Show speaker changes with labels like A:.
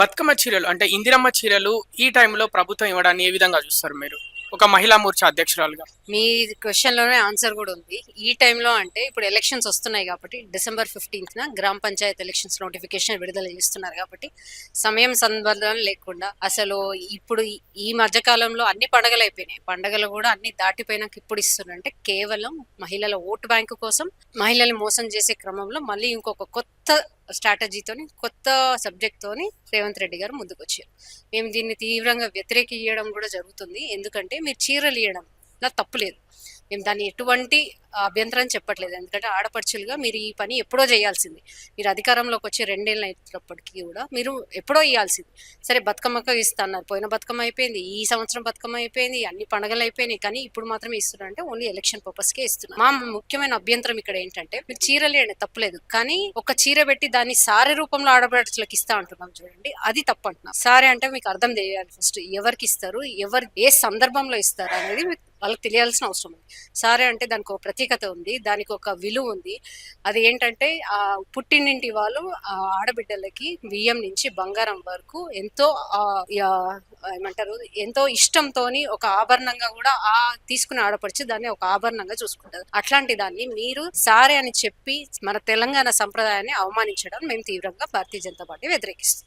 A: బతుకమ్మ చీరలు అంటే ఇందిరమ్మ చీరలు ఈ టైంలో ప్రభుత్వం ఇవ్వడాన్ని ఏ విధంగా చూస్తారు మీరు? ఒక మహిళా మోర్చా అధ్యక్షురాలుగా.
B: మీ క్వశ్చన్లోనే ఆన్సర్ కూడా ఉంది. ఈ టైంలో అంటే ఇప్పుడు ఎలక్షన్స్ వస్తున్నాయి కాబట్టి డిసెంబర్ ఫిఫ్టీన్త్ న గ్రామ పంచాయత్ ఎలక్షన్స్ నోటిఫికేషన్ విడుదల చేస్తున్నారు కాబట్టి సమయం సందర్భం లేకుండా అసలు ఇప్పుడు ఈ- మధ్యకాలంలో మధ్య కాలంలో అన్ని పండగలు అయిపోయినాయి. పండగలు కూడా అన్ని దాటిపోయినాక ఇప్పుడు ఇస్తున్నారంటే కేవలం మహిళల ఓటు బ్యాంకు కోసం మహిళల్ని మోసం చేసే క్రమంలో మళ్ళీ ఇంకొక కొత్త స్ట్రాటజీతోని కొత్త సబ్జెక్ట్తోని రేవంత్ రెడ్డి గారు ముందుకు వచ్చారు మేము దీన్ని తీవ్రంగా వ్యతిరేకియడం కూడా జరుగుతుంది. ఎందుకంటే మీరు చీరలు ఇవ్వడం నా తప్పు లేదు మేము దాన్ని ఎటువంటి అభ్యంతరం చెప్పట్లేదు. ఎందుకంటే ఆడపడుచులుగా మీరు ఈ పని ఎప్పుడో చేయాల్సింది. మీరు అధికారంలోకి వచ్చి రెండేళ్ళు అయినప్పటికీ కూడా మీరు ఎప్పుడో ఇవ్వాల్సింది సరే బతుకమ్మకు ఇస్తున్నారు. పోయిన బతుకమ్మ అయిపోయింది. ఈ సంవత్సరం బతుకమ్మ అయిపోయింది. అన్ని పండుగలు అయిపోయినాయి. కానీ ఇప్పుడు మాత్రమే ఇస్తున్నారు అంటే ఓన్లీ ఎలక్షన్ పర్పస్కే ఇస్తున్నారు. మా ముఖ్యమైన అభ్యంతరం ఇక్కడ ఏంటంటే మీరు చీరలు తప్పలేదు. కానీ ఒక చీర పెట్టి దాన్ని సారీ రూపంలో ఆడపడుచులకు ఇస్తా అంటున్నాం చూడండి. అది తప్పు అంటున్నాం. సారీ అంటే మీకు అర్థం చేయాలి ఫస్ట్. ఎవరికి ఇస్తారు? ఎవరు ఏ సందర్భంలో ఇస్తారు అనేది మీకు వాళ్ళకి తెలియాల్సిన అవసరం ఉంది. సారే అంటే దానికి ఒక ప్రత్యేకత ఉంది దానికి ఒక విలువ ఉంది. అది ఏంటంటే ఆ పుట్టినింటి వాళ్ళు ఆ ఆడబిడ్డలకి బియ్యం నుంచి బంగారం వరకు ఎంతో ఏమంటారు ఎంతో ఇష్టంతోని ఒక ఆభరణంగా కూడా ఆ తీసుకుని ఆడపడిచి దాన్ని ఒక ఆభరణంగా చూసుకుంటారు. అట్లాంటి దాన్ని మీరు సారే అని చెప్పి మన తెలంగాణ సంప్రదాయాన్ని అవమానించడం మేము తీవ్రంగా భారతీయ జనతా పార్టీ వ్యతిరేకిస్తాం